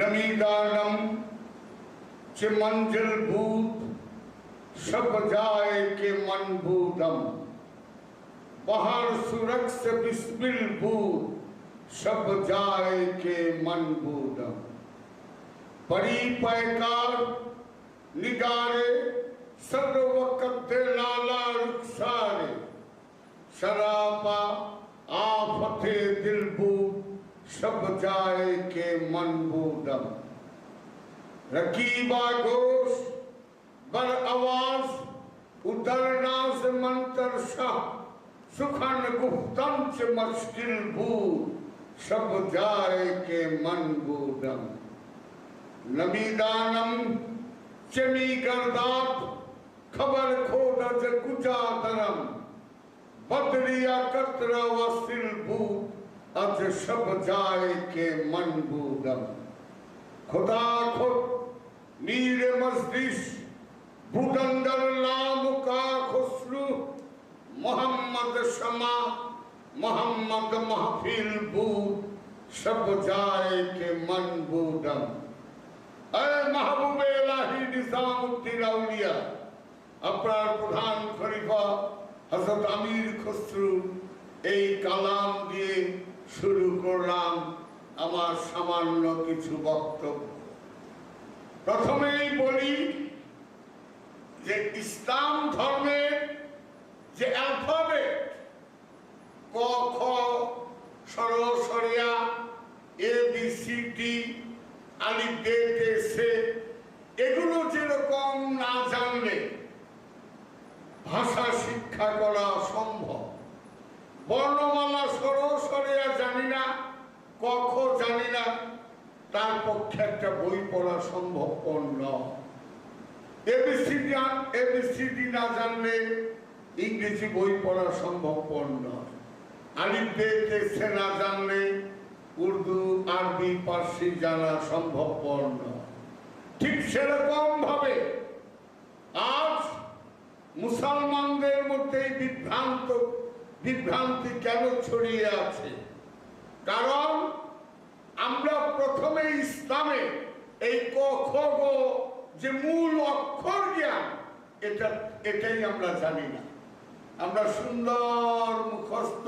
नमीदानम च मंजिल भूत सब जाए के मन भूतम बाहर सुरक्ष बिस्मिल भूत सब जाए के मन भूतम परी पैकार निगारे सर्व वक्त लाला रुखसारे शराबा आफते दिल बूद सब जाए के मन बूदम रकीबा गोश बर आवाज़ उतरना से मंत्र शाह, सुखन गुप्तम च मुश्किल बूद सब जाए के मन बूदम नबीदानम चमी गर्दात खबर खोदत कुजा दरम बदरिया कत्र वसिल बूद अज सब जाए के मन बूदम खुदा खुद मीर मस्जिश भूतंदर नाम का खुसरू मोहम्मद शमा मोहम्मद महफिल बूद सब जाए के मन बूदम अरे महबूब इलाही निजामुद्दीन আউলিয়া আপনার প্রধান খলিফা হযরত আমির খসরু এই কালাম দিয়ে শুরু করলাম আমার সামান্য কিছু বক্তব্য। প্রথমেই বলি যে ইসলাম ধর্মের যে অ্যালফাবেট ক, খ, সরসরিয়া, এ বি সি ডি এগুলো যেরকম না জানলে ভাষা শিক্ষা করা সম্ভব। বর্ণমালা সরসরিয়া জানি না কখ জানি না, তার পক্ষে একটা বই পড়া সম্ভবপর নয়। এবিসিডি না জানলে ইংরেজি বই পড়া সম্ভবপর নয়। আলিফ বে না জানলে উর্দু, আরবি, পার্সি জানা সম্ভবপর নয়। ঠিক সেরকম ভাবে আজ মুসলমানদের মধ্যে বিভ্রান্ত বিভ্রান্তি কেন ছড়িয়ে আছে? কারণ আমরা প্রথমে ইসলামে এই ক যে মূল অক্ষর জ্ঞান, এটা, এটাই আমরা জানি না। আমরা সুন্দর মুখস্থ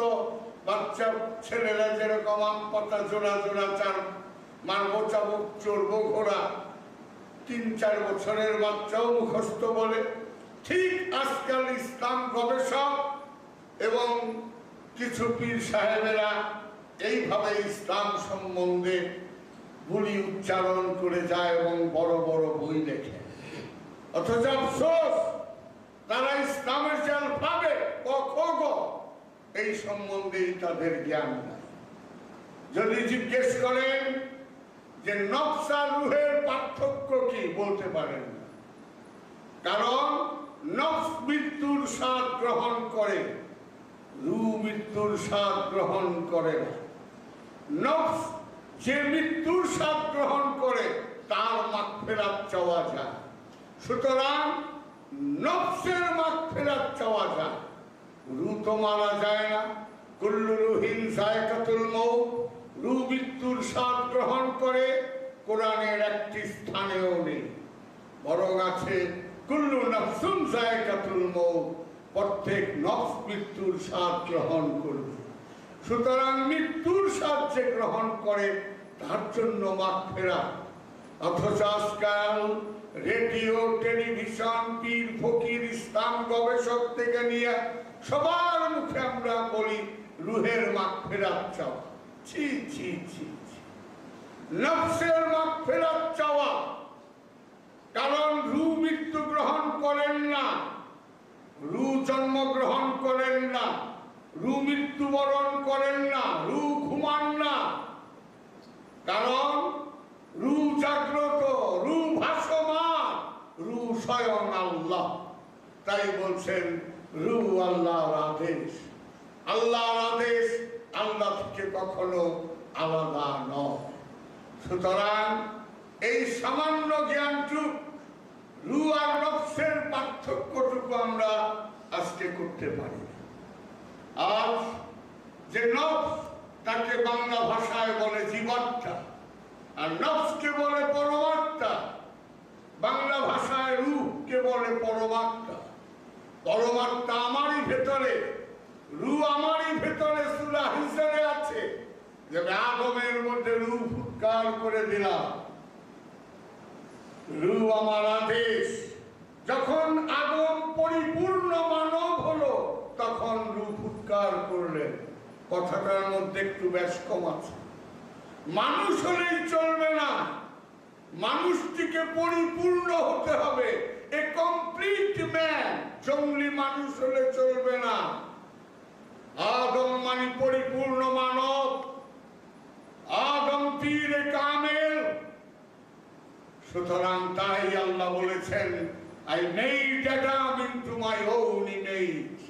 বাচ্চা, ছেলেরা যেরকম আম পাতা জোড়া জোড়া চার, মারবো চাবুক, চড়বো ঘোড়া, তিন, চার বছরের বাচ্চাও মুখস্থ বলে। ঠিক আজকাল ইসলাম গবেষক এবং কিছু পীর সাহেবেরা এইভাবে ইসলাম সম্বন্ধে বুলি উচ্চারণ করে যায় এবং বড় বড় বই লেখে। অথচ আফসোস, তারা ইসলামের যে পাবে এই সম্বন্ধে তাদের জ্ঞান নাই। যদি জিজ্ঞেস করেন যে নকশা রুহের পার্থক্য কি, বলতে পারেন না। কারণ নফস মৃত্যুর স্বাদ গ্রহণ করে। রু মৃত্যুর স্বাদ গ্রহণ করে না। নফস যে মৃত্যুর স্বাদ গ্রহণ করে, তার মাগফিরাত চাওয়া যায়। সুতরাং নফসের মাগফিরাত চাওয়া যায়। রু তো মারা যায় না। কুল্লু রুহিন জায়কাতুল মৌত রু মৃত্যুর স্বাদ গ্রহণ করে, কোরআনের একটি স্থানেও নেই। বরং আছে কুল্লু নফসুন জায়কাতুল মৌত প্রত্যেক নফস মৃত্যুর স্বাদ গ্রহণ করবে। সুতরাং মৃত্যুর স্বাদ যে গ্রহণ করে, তার জন্য মাঠ ফেরা। অথচ আজকাল রেডিও, টেলিভিশন, পীর ফকির, ইসলাম গবেষক থেকে নিয়ে সবার মুখে আমরা বলি, রুহের মাঠ ফেরাত চাওয়া। ছি ছি ছি। নফসের মাঠ ফেরাত চাওয়া। কারণ রু মৃত্যু গ্রহণ করেন না। রু জন্মগ্রহণ করেন না, রু মৃত্যুবরণ করেন না, রু ঘুমান না। কারণ রু জাগ্রত, রু ভাসমান রু স্বয়ং আল্লাহ। তাই বলছেন, রু আল্লাহর আদেশ। আল্লাহর আদেশ আল্লাহ থেকে কখনো আলাদা নয়। সুতরাং এই সামান্য জ্ঞানটুক রু আর নফসের পার্থক্যটুকু আমরা আজকে করতে পারি যে তাকে বাংলা ভাষায় বলে জীবাত্মা, আর বলে পরমাত্মা, বাংলা ভাষায় রূপকে বলে পরমাত্মা। পরমাত্মা আমারই ভেতরে রু আমারই ভেতরে সুরা হিসেবে আছে। যে আগমের মধ্যে রু ফুৎকার করে দিলাম। রু আমার আদেশ যখন আগম পরিপূর্ণ মানব হলো তখন রু ফুৎকার করলেন কথাটার মধ্যে একটু বেশ কম আছে। মানুষ হলেই চলবে না। মানুষটিকে পরিপূর্ণ হতে হবে। এ কমপ্লিট ম্যান জঙ্গলি মানুষ হলে চলবে না। আদম মানে পরিপূর্ণ মানব। আদম পীরে কামেল। সুতরাং তাই আল্লাহ বলেছেন আই নেই Adam into my own image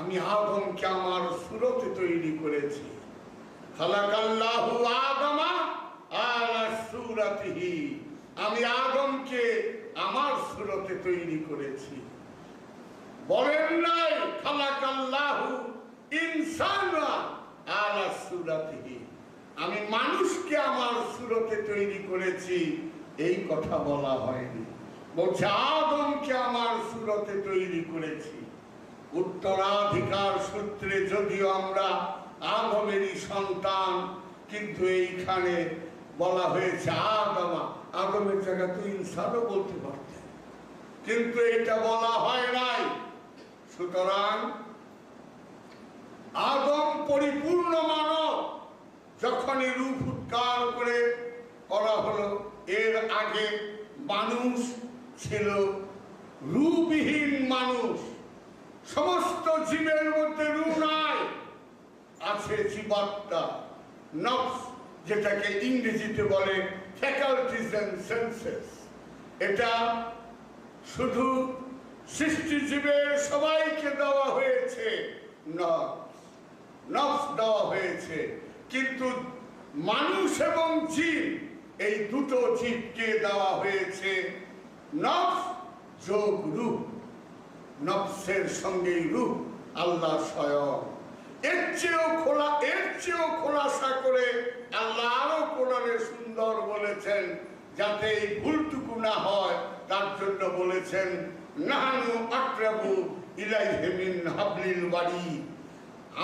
আমি আদমকে আমার সুরতে তৈরি করেছি। আমি আদমকে আমার সুরতে তৈরি করেছি। বলেন নাই, খালাকাল্লাহু ইনসানা আলা আমি মানুষকে আমার সুরতে তৈরি করেছি, এই কথা বলা হয়নি। বলছে, আদমকে আমার সুরতে তৈরি করেছি। উত্তরাধিকার সূত্রে যদিও আমরা আদমেরই সন্তান, কিন্তু এইখানে বলা হয়েছে আদমা, আদমের জায়গা তো ইনসানও বলতে পারতেন। কিন্তু এটা বলা হয় নাই। সুতরাং আদম পরিপূর্ণ মানব, যখনই রূপ উৎকার করে করা হলো, এর আগে মানুষ ছিল রূপহীন মানুষ। সমস্ত জীবের মধ্যে রু নাই আছে জীবাত্মা, নফস, যেটাকে ইংরেজিতে বলে ফ্যাকাল্টিজ এন্ড সেন্সেস এটা শুধু সৃষ্টিজীবের সবাইকে দেওয়া হয়েছে নফস দেওয়া হয়েছে, কিন্তু মানুষ এবং জীব, এই দুটো জীবকে দেওয়া হয়েছে, নফস যোগ রূপ। নফসের সঙ্গে রূপ আল্লাহ স্বয়ং। এর চেয়েও খোলা, এর চেয়েও খোলাসা করে আল্লাহ আরও কোরআনে সুন্দর বলেছেন, যাতে এই ভুলটুকু না হয়, তার জন্য বলেছেন, নাহানু আক্রাবু ইলাইহি মিন হাবলিল বাড়ি।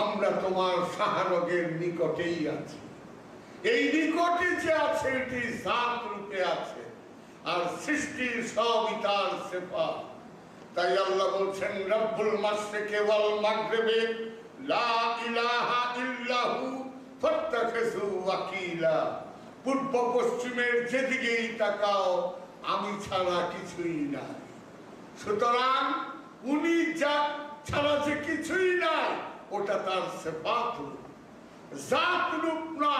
আমরা তোমার সাহারগের নিকটেই আছি। এই নিকটে যে আছে, এটি জাত রূপে আছে, আর সৃষ্টির সবই তার সেফা তাই আল্লাহ বলছেন, রব্বুল মাশরিকি ওয়াল মাগরিবি, লা ইলাহা ইল্লাহু ফাত্তাখিযু ওয়াকিলা। পূর্ব পশ্চিমের যেদিকেই তাকাও, আমি ছাড়া কিছুই নাই। সুতরাং উনি যা ছাড়া যে কিছুই নাই, ওটা তার সেফাত জাত রূপ না,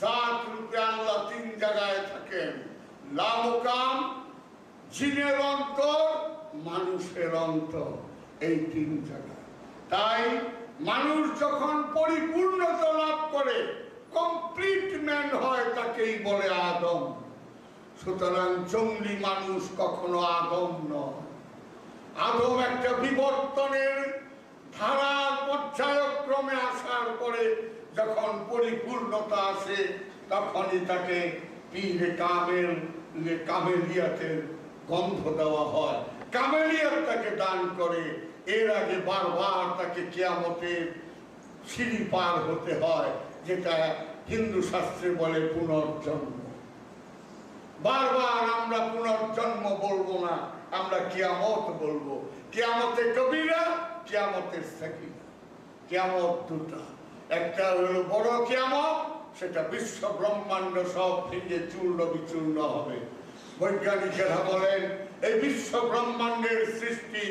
জাত রূপে আল্লাহ তিন জায়গায় থাকেন। লামকাম জিনের অন্তর মানুষের অন্তর এই তিন জায়গা তাই মানুষ যখন পরিপূর্ণতা লাভ করে কমপ্লিট ম্যান হয় তাকেই বলে আদম। সুতরাং জঙ্গলি মানুষ কখনো আদম নয়। আদম একটা বিবর্তনের ধারার পর্যায়ক্রমে আসার পরে যখন পরিপূর্ণতা আসে, তখনই তাকে পীরে কামেল, কামেলিয়াতের গন্ধ দেওয়া হয়। কামেলিয়াত তাকে দান করে, এর আগে বারবার তাকে কেয়ামতের সিঁড়ি পার হতে হয়, যেটা হিন্দু শাস্ত্রে বলে পুনর্জন্ম। বারবার আমরা পুনর্জন্ম বলব না, আমরা কিয়ামত বলব। কিয়ামতে কবিরা, কিয়ামতের সাকিরা কিয়ামত দুটা। একটা হলো বড় কিয়ামত, সেটা বিশ্ব ব্রহ্মাণ্ড সব ভেঙে চূর্ণ বিচূর্ণ হবে। বৈজ্ঞানিকেরা বলেন এই বিশ্ব ব্রহ্মাণ্ডের সৃষ্টি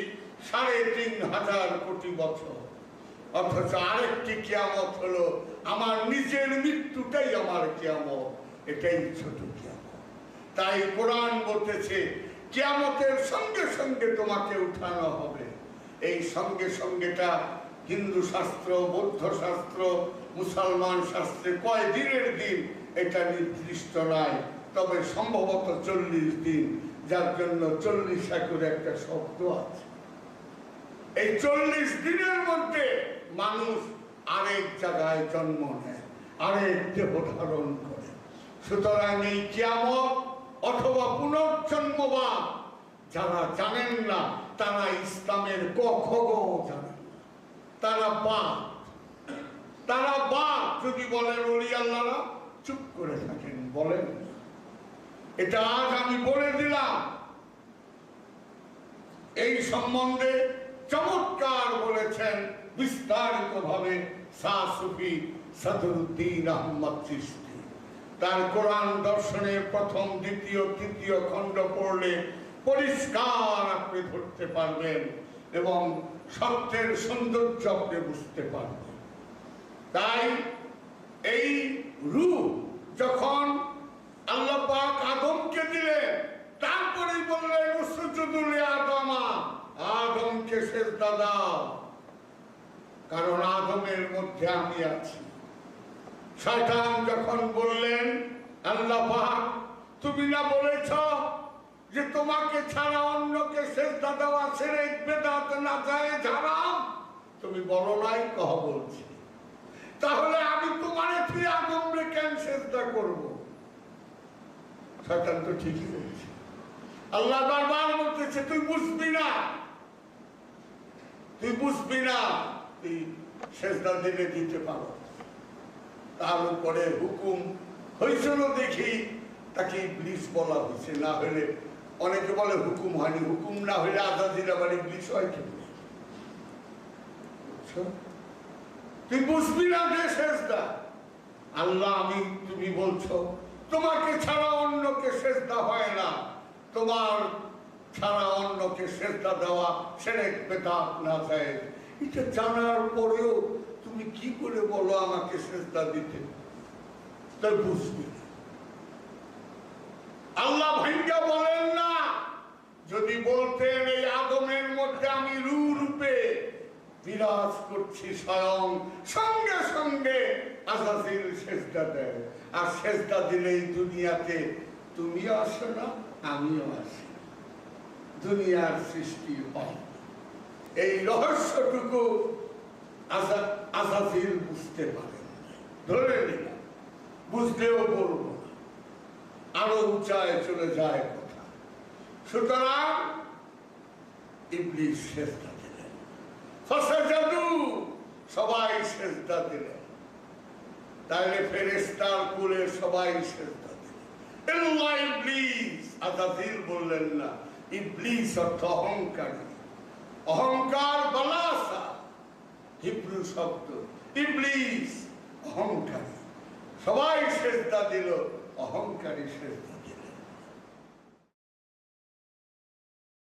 সাড়ে তিন হাজার কোটি বছর। অথচ আরেকটি কিয়ামত হলো আমার নিজের মৃত্যুটাই আমার কিয়ামত, এটাই ছোট কিয়ামত। তাই কোরআন বলতেছে, কিয়ামতের সঙ্গে সঙ্গে তোমাকে উঠানো হবে। এই সঙ্গে সঙ্গেটা হিন্দু শাস্ত্র, বৌদ্ধ শাস্ত্র, মুসলমান শাস্ত্রে কয় দিনের দিন, এটা নির্দিষ্ট নয়, তবে সম্ভবত চল্লিশ দিন। যার জন্য চল্লিশ একর একটা শব্দ আছে। এই চল্লিশ দিনের মধ্যে মানুষ আরেক জায়গায় জন্ম নেয়, আরেক দেহ ধারণ করে। সুতরাং এই কিয়ামত অথবা পুনর্জন্মবাদ, যারা জানেন না, তারা ইসলামের কখগ জানেন তারা বাদ। তারা বাদ, যদি বলেন ওলি চুপ করে থাকেন, বলেন। এটা আজ আমি বলে দিলাম। এই সম্বন্ধে চমৎকার বলেছেন বিস্তারিত ভাবে সুফি সাদরুদ্দিন আহমদ চিস্তি তার কোরআন দর্শনের প্রথম, দ্বিতীয়, তৃতীয় খণ্ড পড়লে পরিষ্কার আপনি ধরতে পারবেন এবং সত্যের সৌন্দর্য আপনি বুঝতে পারবেন। তাই এই রূপ যখন আল্লাহ পাক আদমকে দিলেন, তারপরেই বললেন সুজুদুল আদমা আদমকে শেষ দাদা কারণ আদমের মধ্যে আমি আছি। শয়তান যখন বললেন, আল্লাহ পাক, তুমি না বলেছ যে তোমাকে ছাড়া অন্যকে দাদা আছে রে বেদাত না যায় ঝাড়াম তুমি বলো নাই কহ বলছি। তাহলে আমি তোমারে তুই আদমরে কেন চেষ্টা করব? শয়তান তো ঠিকই বলছে। আল্লাহ বারবার বলতেছে, তুই বুঝবি না। তুই বুঝবি না। তুই সেজদা দিলে দিতে পারো। তার উপরে হুকুম হয়েছিল দেখি, তাকে ইবলিস বলা হয়েছে না হলে অনেকে বলে হুকুম হয়নি। হুকুম না হলে আজাদির আবার ইবলিস হয় বুঝছ? তুই বুঝবি না যে শেষদা আল্লাহ আমি, তুমি বলছো তোমাকে ছাড়া অন্যকে শেষদা হয় না। তোমার ছাড়া অন্যকে শেষদা দেওয়া সেরেক বেদাত না যায় এটা জানার পরেও তুমি কি করে বলো আমাকে শেষদা দিতে? তাই বুঝবি আল্লাহ ভাঙ্গা বলেন না, যদি বলতেন এই আদমের মধ্যে আমি রু রূপে বিরাজ করছি স্বয়ং, সঙ্গে সঙ্গে আজাজিল শেষদা দেয়। আর শেষদা দিলেই দুনিয়াতে তুমিও আসো না, আমিও আসি। দুনিয়ার সৃষ্টি হয়। এই রহস্যটুকু আজাজিল বুঝতে পারেন। ধরে নিলাম, বুঝলেও বলব না। আরও উঁচায় চলে যায় কথা। সুতরাং ইবলিশ শেষদা দিলেন। সবাই সেজদা দিলেন। তাইলে ফেরেস্তার কুলে সবাই সেজদা ইবলিস, আজাজিল বললেন না, ইবলিস অর্থ অহংকারী। অহংকার বালাসা, হিব্রু শব্দ। ইবলিস অহংকারী। সবাই সেজদা দিল, অহংকারী সেজদা।